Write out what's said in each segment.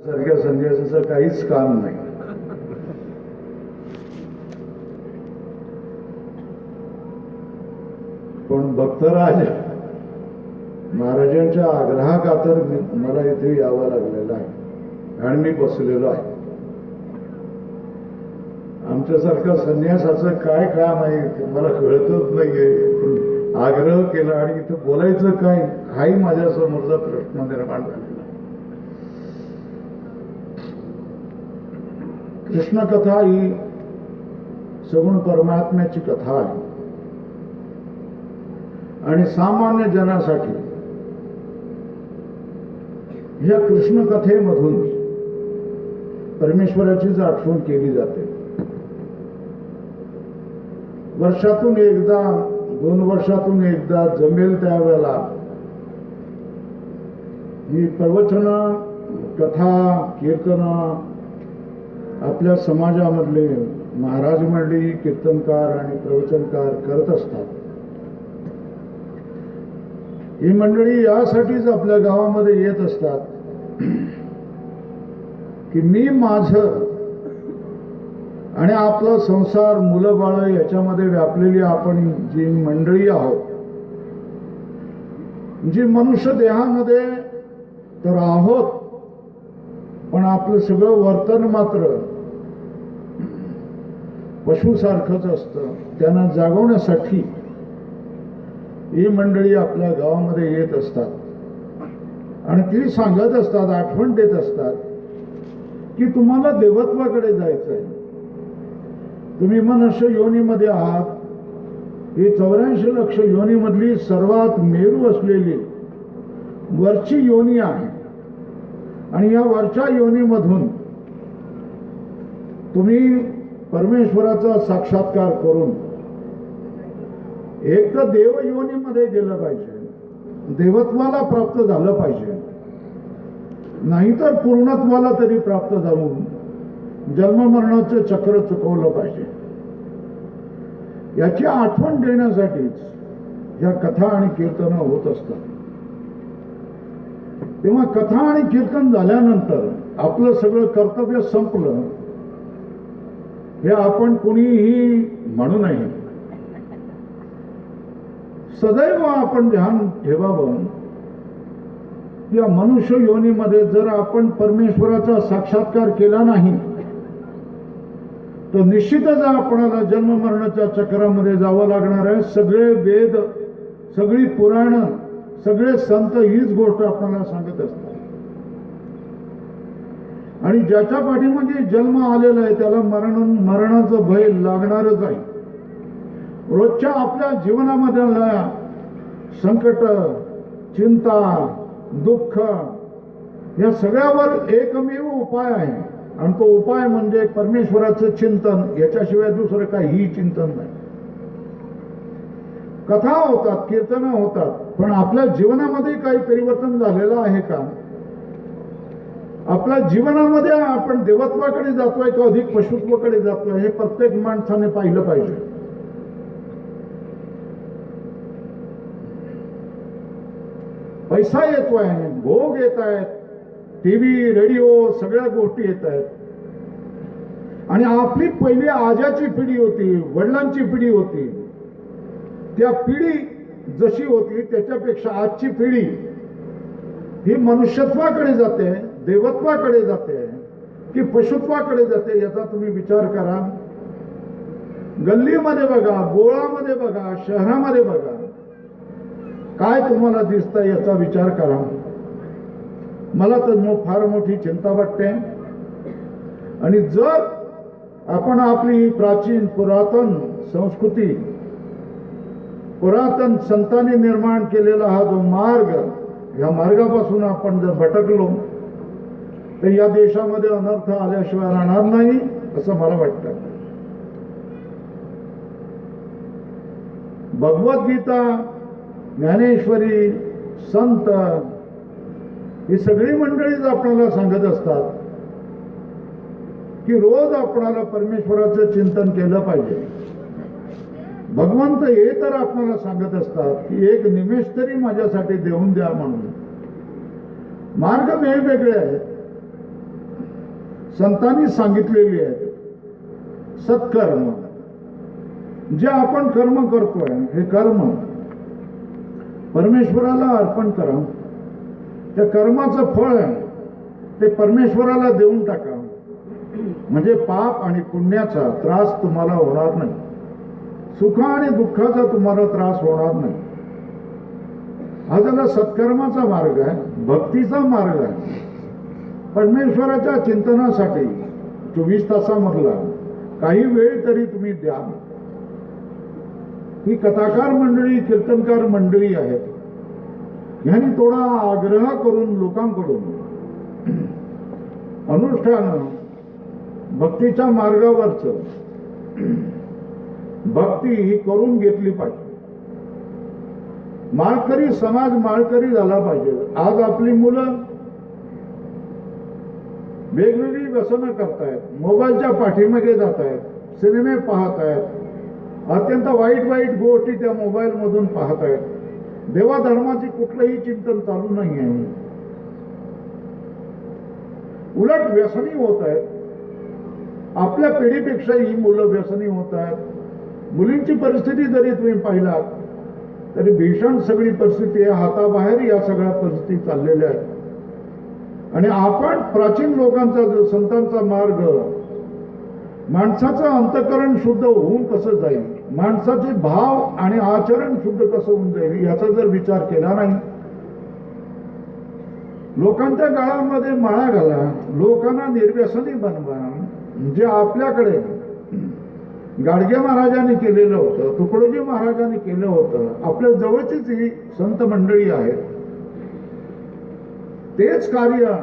सारख्या संन्यासाचं काहीच काम नाही. पण भक्तराज महाराजांच्या आग्रहाखातर मला इथे यावं लागलेलं आहे. आणि मी बसलेलो आहे. आमच्यासारखं संन्यासाचं काय काम आहे मला कळतच नाहीये. आग्रह केला आणि इथं बोलायचं काय हाही माझ्या समोरचा प्रश्न निर्माण झाला आहे. कृष्णकथा ही सगुण परमात्म्याची कथा आहे. आणि सामान्य जनासाठी ह्या कृष्ण कथेमधून परमेश्वराचीच आठवण केली जाते. वर्षातून एकदा दोन वर्षातून एकदा जमेल त्यावेळेला ही प्रवचन कथा कीर्तन आपल्या समाजामधले महाराज मंडळी कीर्तनकार आणि प्रवचनकार करत असतात. ही मंडळी यासाठीच आपल्या गावामध्ये येत असतात. की मी माझ आणि आपला संसार मुलं बाळ याच्यामध्ये व्यापलेली आपण जी मंडळी आहोत. जी मनुष्य देहामध्ये तर आहोत पण आपलं सगळं वर्तन मात्र पशुसारखंच असतं. त्यांना जागवण्यासाठी ही मंडळी आपल्या गावामध्ये येत असतात. आणि ती सांगत असतात आठवण देत असतात की तुम्हाला देवत्वाकडे जायचं आहे तुम्ही मनुष्य योनीमध्ये आहात. ही चौऱ्याऐंशी लक्ष योनीमधली सर्वात मेरू असलेली वरची योनी आहे. आणि या वरच्या योनीमधून तुम्ही परमेश्वराचा साक्षात्कार करून एक तर देव योनीमध्ये गेलं पाहिजे. देवत्वाला प्राप्त झालं पाहिजे. नाहीतर पूर्णत्वाला तरी प्राप्त जाऊन जन्ममरणाचं चक्र चुकवलं पाहिजे. याची आठवण देण्यासाठीच या कथा आणि कीर्तनं होत असतात. तेव्हा कथा आणि कीर्तन झाल्यानंतर आपलं सगळं कर्तव्य संपलं. हे आपण कुणीही म्हणू नये. सदैव आपण ध्यान ठेवावं. या मनुष्य योनीमध्ये जर आपण परमेश्वराचा साक्षात्कार केला नाही तर निश्चितच आपणाला जन्म मरणाच्या चक्रामध्ये जावं लागणार आहे. सगळे वेद सगळी पुराण सगळे संत हीच गोष्ट आपल्याला सांगत असतात आणि ज्याच्या पाठीमध्ये जन्म आलेला आहे त्याला मरण मरणाचं भय लागणारच आहे. रोजच्या आपल्या जीवनामधल्या संकट चिंता दुःख या सगळ्यावर एकमेव उपाय आहे. आणि तो उपाय म्हणजे परमेश्वराचं चिंतन याच्याशिवाय दुसरं काहीही चिंतन नाही. कथा होतात कीर्तनं होतात पण आपल्या जीवनामध्ये काही परिवर्तन झालेलं आहे का? आपल्या जीवनामध्ये आपण देवत्वाकडे जातोय किंवा अधिक पशुत्वाकडे जातोय हे प्रत्येक माणसाने पाहिलं पाहिजे. पैसा येतोय भोग येत आहेत टीव्ही रेडिओ सगळ्या गोष्टी येत आहेत आणि आपली पहिली आजाची पिढी होती वडिलांची पिढी होती. त्या पिढी जशी होती त्याच्यापेक्षा आजची पिढी ही मनुष्यत्वाकडे जाते. देवत्वाकडे जाते की पशुत्वाकडे जाते याचा तुम्ही विचार करा. गल्लीमध्ये बघा बोळामध्ये बघा शहरामध्ये बघा. काय तुम्हाला दिसतं याचा विचार करा. मला तर मो- फार मोठी चिंता वाटते. आणि जर आपण आपली प्राचीन पुरातन संस्कृती पुरातन संतांनी निर्माण केलेला हा जो मार्ग ह्या मार्गापासून आपण जर भटकलो तर या देशामध्ये अनर्थ आल्याशिवाय राहणार नाही असं मला वाटतं. भगवद्गीता ज्ञानेश्वरी संत ही सगळी मंडळीच आपल्याला सांगत असतात की रोज आपणाला परमेश्वराचं चिंतन केलं पाहिजे. भगवंत हे तर आपल्याला सांगत असतात की एक निमेष तरी माझ्यासाठी देऊन द्या म्हणून. मार्ग वेगवेगळे आहेत. संतांनी सांगितलेली आहेत. सत्कर्म. जे आपण कर्म करतोय हे कर्म. परमेश्वराला अर्पण करा. त्या कर्माचं फळ आहे. ते परमेश्वराला देऊन टाका. म्हणजे पाप आणि पुण्याचा त्रास तुम्हाला होणार नाही. सुख आणि दुःखाचा तुम्हाला त्रास होणार नाही. हा झाला सत्कर्माचा मार्ग आहे भक्तीचा मार्ग आहे. परमेश्वराच्या चिंतनासाठी चोवीस तासामधला काही वेळ तरी तुम्ही द्या. ही कथाकार मंडळी कीर्तनकार मंडळी आहेत. यांनी थोडा आग्रह करून लोकांकडून अनुष्ठान भक्तीच्या मार्गावरच भक्ती ही करून घेतली पाहिजे. माळकरी समाज माळकरी झाला पाहिजे. आज आपली मुलं वेगवेगळी व्यसनं करतायत मोबाईलच्या पाठीमागे जात आहेत सिनेमे पाहत आहेत अत्यंत वाईट वाईट गोष्टी त्या मोबाईलमधून पाहत आहेत देवाधर्माचे कुठलंही चिंतन चालू नाही आहे. उलट व्यसनी होत आहेत आपल्या पिढीपेक्षा ही मुलं व्यसनी होत आहेत मुलींची परिस्थिती जरी तुम्ही पाहिलात तरी भीषण सगळी परिस्थिती आहे. हाताबाहेर या सगळ्या परिस्थिती चाललेल्या आहेत. आणि आपण प्राचीन लोकांचा जो संतांचा मार्ग माणसाचं अंतकरण शुद्ध होऊन कसं जाईल? माणसाचे भाव आणि आचरण शुद्ध कसं होऊन जाईल याचा जर विचार केला नाही? लोकांच्या काळामध्ये माळा घाला लोकांना निर्व्यसनी बनवा जे आपल्याकडे गाडगे महाराजांनी केलेलं होतं तुकडोजी महाराजांनी केलं होतं आपल्या जवळचीच ही संत मंडळी आहेत. तेच कार्य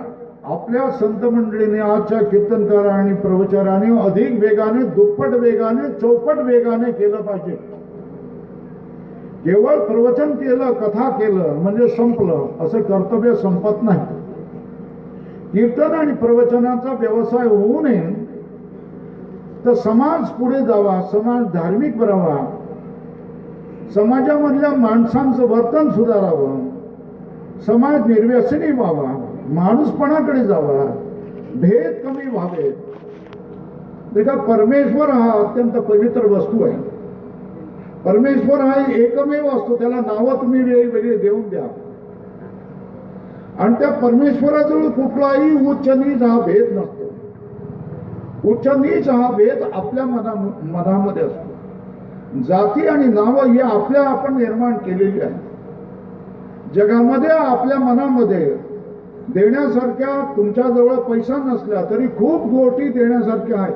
आपल्या संत मंडळीने आजच्या कीर्तनकार आणि प्रवचाराने अधिक वेगाने दुप्पट वेगाने चौपट वेगाने केलं पाहिजे. केवळ प्रवचन केलं कथा केलं म्हणजे संपलं असं कर्तव्य संपत नाही. कीर्तन आणि प्रवचनाचा व्यवसाय होऊ नये. तर समाज पुढे जावा समाज धार्मिक बनावा. समाजामधल्या माणसांचं वर्तन सुधारावं. समाज निर्व्यसनी व्हावा माणूसपणाकडे जावा भेद कमी व्हावेत देखा परमेश्वर हा अत्यंत पवित्र वस्तू आहे. परमेश्वर हा एकमेव असतो त्याला नावं तुम्ही वेगवेगळे देऊन द्या. आणि त्या परमेश्वराजवळ कुठलाही उच्च नीच हा भेद नसतो. उच्च नीच हा भेद आपल्या मना मनामध्ये असतो. जाती आणि नावं ही आपल्या आपण निर्माण केलेली आहे जगामध्ये आपल्या मनामध्ये देण्यासारख्या तुमच्याजवळ पैसा नसला तरी खूप गोटी देण्यासारख्या आहेत.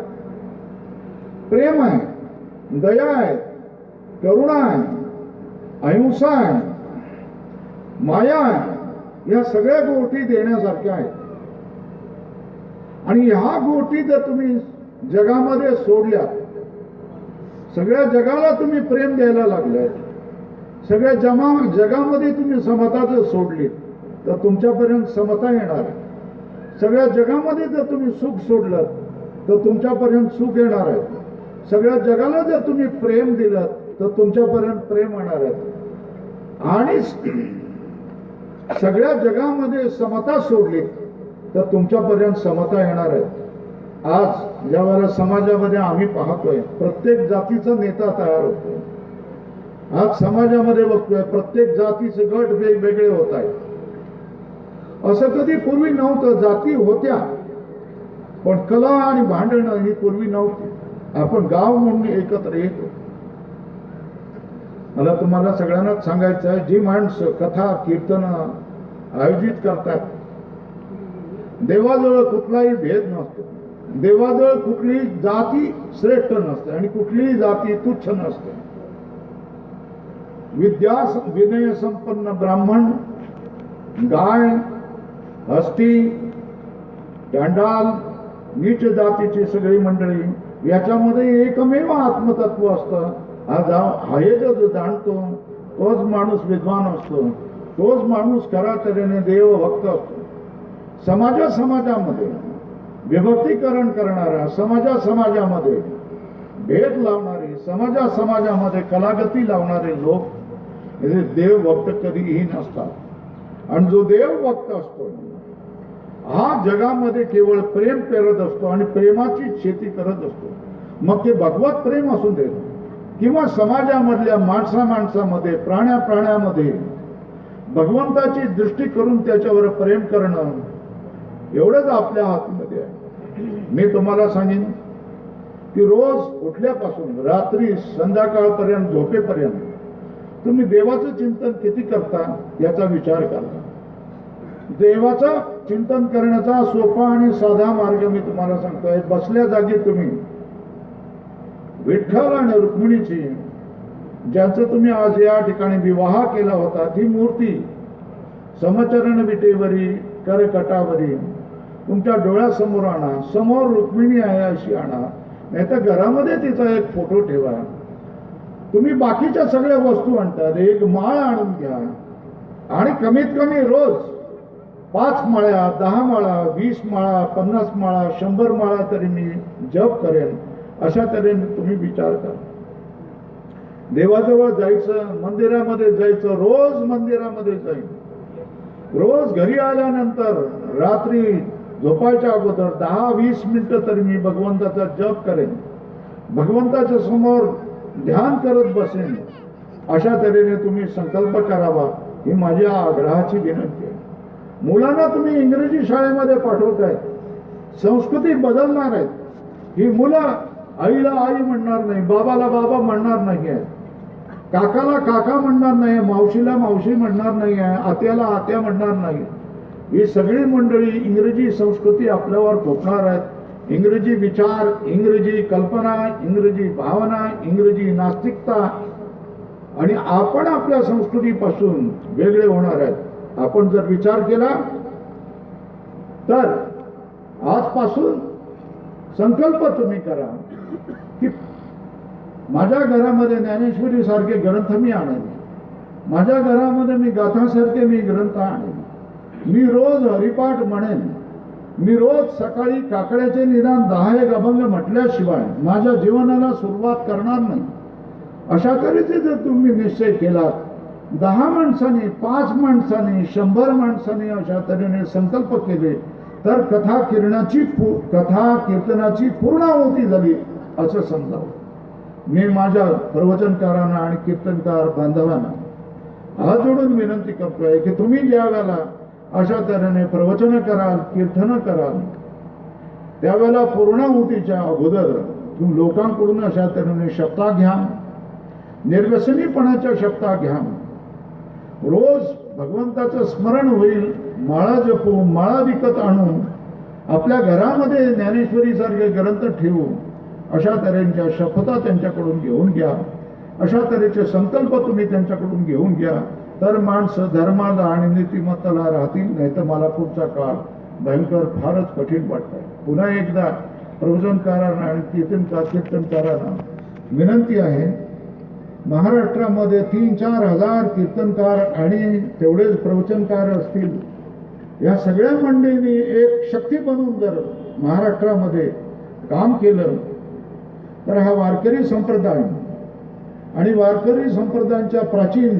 प्रेम आहे दया आहे करुणा आहे अहिंसा आहे माया आहे या सगळ्या गोटी देण्यासारख्या आहेत. आणि ह्या गोटी जर तुम्ही जगामध्ये सोडल्या सगळ्या जगाला तुम्ही प्रेम द्यायला लागलाय सगळ्या जमा जगामध्ये तुम्ही समता जर सोडली तर तुमच्यापर्यंत समता येणार सगळ्या जगामध्ये जर तुम्ही सुख सोडलं तर तुमच्यापर्यंत सुख येणार आहे. सगळ्या जगाला जर तुम्ही प्रेम दिलं तर तुमच्यापर्यंत प्रेम येणार आहे. आणि सगळ्या जगामध्ये समता सोडली तर तुमच्यापर्यंत समता येणार आहे. आज ज्या वेळेला समाजामध्ये आम्ही पाहतोय प्रत्येक जातीचा नेता तयार होतो आज समाजामध्ये बघतोय प्रत्येक जातीचे गट वेगवेगळे होत आहेत. असं कधी पूर्वी नव्हतं जाती होत्या. पण कला आणि भांडणं ही पूर्वी नव्हती. आपण गाव म्हणून एकत्र येतो. मला तुम्हाला सगळ्यांनाच सांगायचं आहे जी माणसं कथा कीर्तन आयोजित करतात देवाजवळ कुठलाही भेद नसतो. देवाजवळ कुठलीही जाती श्रेष्ठ नसते आणि कुठलीही जाती तुच्छ नसते. विद्या विनय संपन्न ब्राह्मण गाय हस्ती दांडाल नीच जातीची सगळी मंडळी याच्यामध्ये एकमेव आत्मतत्व असतं. हा जा हा हे जो जो जाणतो तोच माणूस विद्वान असतो. तोच माणूस खरा तऱ्हेने देव भक्त असतो. समाजा समाजामध्ये विभक्तीकरण करणारा समाजा समाजामध्ये भेद लावणारे समाजा समाजामध्ये कलागती लावणारे लोक हे देव भक्त कधीही नसतात. आणि जो देव भक्त असतो हा जगामध्ये केवळ प्रेम पेरत असतो आणि प्रेमाची शेती करत असतो. मग ते भगवत प्रेम असू दे किंवा समाजामधल्या माणसा माणसामध्ये प्राण्या प्राण्यामध्ये भगवंताची दृष्टी करून त्याच्यावर प्रेम करणं एवढंच आपल्या हातमध्ये आहे. मी तुम्हाला सांगेन की रोज उठल्यापासून रात्री संध्याकाळपर्यंत झोपेपर्यंत तुम्ही देवाचं चिंतन किती करता याचा विचार करा. देवाचं चिंतन करण्याचा सोपा आणि साधा मार्ग मी तुम्हाला सांगतोय. बसल्या जागी तुम्ही विठ्ठल आणि रुक्मिणीची ज्यांचं तुम्ही आज या ठिकाणी विवाह केला होता ती मूर्ती समचरण विटेवरी करकटावरी तुमच्या डोळ्यासमोर आणा समोर रुक्मिणी आहे अशी आणा. नाही तर घरामध्ये तिचा एक फोटो ठेवा. तुम्ही बाकीच्या सगळ्या वस्तू आणतात एक माळ आणून घ्या. आणि कमीत कमी रोज पाच माळ्या दहा माळा वीस माळा पन्नास माळा शंभर माळा तरी मी जप करेन. अशा तऱ्हेने तुम्ही विचार करा. देवाजवळ जायचं मंदिरामध्ये जायचं रोज मंदिरामध्ये जाईल रोज घरी आल्यानंतर रात्री झोपायच्या अगोदर दहा वीस मिनिटं तरी मी भगवंताचा जप करेन. भगवंताच्या समोर ध्यान करत बसेन. अशा तऱ्हेने तुम्ही संकल्प करावा ही माझ्या आग्रहाची विनंती आहे. मुलांना तुम्ही इंग्रजी शाळेमध्ये पाठवताय. संस्कृती बदलणार आहेत. ही मुलं आईला आई म्हणणार नाही बाबाला बाबा म्हणणार नाही आहे काकाला काका म्हणणार नाही मावशीला मावशी म्हणणार नाही आहे आत्याला आत्या म्हणणार नाही ही सगळी मंडळी इंग्रजी संस्कृती आपल्यावर थोपणार आहेत. इंग्रजी विचार इंग्रजी कल्पना इंग्रजी भावना इंग्रजी नास्तिकता. आणि आपण आपल्या संस्कृतीपासून वेगळे होणार आहेत. आपण जर विचार केला तर आजपासून संकल्प तुम्ही करा की माझ्या घरामध्ये ज्ञानेश्वरी सारखे ग्रंथ मी आणेन माझ्या घरामध्ये मी गाथासारखे मी ग्रंथ आणेन मी रोज हरिपाठ म्हणेन. मी रोज सकाळी काकड्याचे निदान दहा एक अभंग म्हटल्याशिवाय माझ्या जीवनाला सुरुवात करणार नाही. अशा तऱ्हेचे जर तुम्ही निश्चय केलात दहा माणसांनी पाच माणसांनी शंभर माणसांनी अशा तऱ्हेने संकल्प केले तर कथा किरणाची पू- कथा कीर्तनाची पूर्णाहुती झाली असं समजावं. मी माझ्या प्रवचनकारांना आणि कीर्तनकार बांधवांना हात जोडून विनंती करतोय की तुम्ही ज्या वेळेला अशा तऱ्हेने प्रवचन कराल कीर्तन कराल. त्यावेळेला पूर्णाहुतीच्या अगोदर तुम्ही लोकांकडून अशा तऱ्हेने शब्दा घ्या. निर्व्यसनीपणाच्या शब्दा घ्या. रोज भगवंताचं स्मरण होईल माळा जपू माळा विकत आणू. आपल्या घरामध्ये ज्ञानेश्वरी सारखे ग्रंथ ठेवू. अशा तऱ्हेच्या शपथा त्यांच्याकडून घेऊन घ्या. अशा तऱ्हेचे संकल्प तुम्ही त्यांच्याकडून घेऊन घ्या. तर माणसं धर्माला आणि नीतिमत्ताला राहतील नाही तर मला पुढचा काळ भयंकर फारच कठीण वाटतंय. पुन्हा एकदा प्रवचनकारांना आणि कीर्तनकार कीर्तनकारांना विनंती आहे महाराष्ट्रामध्ये तीन चार हजार कीर्तनकार आणि तेवढेच प्रवचनकार असतील. या सगळ्या मंडळींनी एक शक्ती बनून जर महाराष्ट्रामध्ये काम केलं तर हा वारकरी संप्रदाय आणि वारकरी संप्रदायांच्या प्राचीन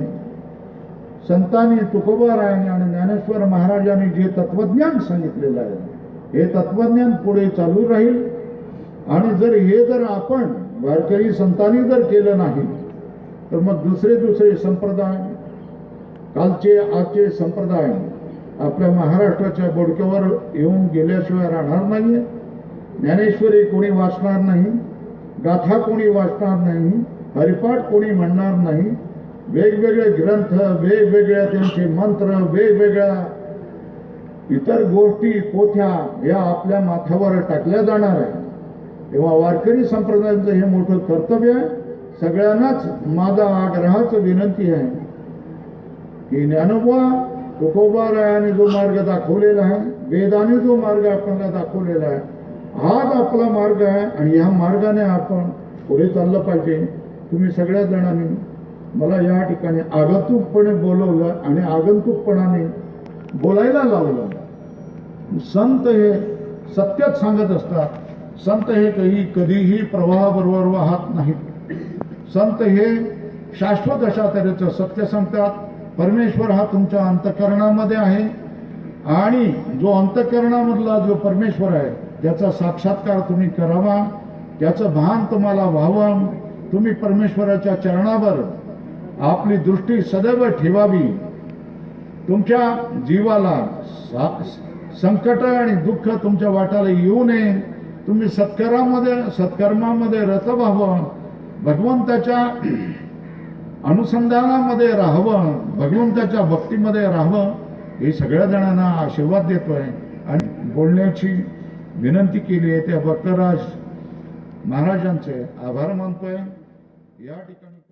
संतांनी तुकोबारायांनी आणि ज्ञानेश्वर महाराजांनी जे तत्वज्ञान सांगितलेलं आहे हे तत्वज्ञान पुढे चालू राहील. आणि जर हे जर आपण वारकरी संतांनी जर केलं नाही तर मग दुसरे दुसरे संप्रदाय कालचे आजचे संप्रदाय आपल्या महाराष्ट्राच्या बोडक्यावर येऊन गेल्याशिवाय राहणार नाही. ज्ञानेश्वरी कोणी वाचणार नाही गाथा कोणी वाचणार नाही हरिपाठ कोणी म्हणणार नाही वेगवेगळे ग्रंथ वेगवेगळ्या त्यांचे मंत्र वेगवेगळ्या इतर गोष्टी पोथ्या या आपल्या माथ्यावर टाकल्या जाणार आहे तेव्हा वारकरी संप्रदायाचं हे मोठं कर्तव्य आहे. सगळ्यांनाच माझा आग्रहाचं विनंती आहे की ज्ञानोबा तुकोबारायाने जो मार्ग दाखवलेला आहे वेदाने जो मार्ग आपल्याला दाखवलेला आहे हाच आपला मार्ग आहे आणि ह्या मार्गाने आपण पुढे चाललं पाहिजे. तुम्ही सगळ्या जणांनी मला या ठिकाणी आगंतुकपणे बोलवलं आणि आगंतुकपणाने बोलायला लावलं. संत हे सत्यच सांगत असतात संत हे काही कधीही प्रवाहाबरोबर वाहत नाहीत. संत हे शाश्वत अशा तऱ्हेचं सत्य सांगतात परमेश्वर हा तुमच्या अंतकरणामध्ये आहे आणि जो अंतकरणामधला जो परमेश्वर आहे त्याचा साक्षात्कार तुम्ही करावा त्याचं भान तुम्हाला व्हावं तुम्ही परमेश्वराच्या चरणावर आपली दृष्टी सदैव ठेवावी. तुमच्या जीवाला सा- संकट आणि दुःख तुमच्या वाटाला येऊ नये. तुम्ही सत्करामध्ये सत्कर्मामध्ये रत व्हावं. भगवंताच्या अनुसंधानामध्ये राहावं. भगवंताच्या भक्तीमध्ये राहावं. हे सगळ्या जणांना आशीर्वाद देतोय. आणि बोलण्याची विनंती केली आहे त्या भक्तराज महाराजांचे. आभार मानतोय. या ठिकाणी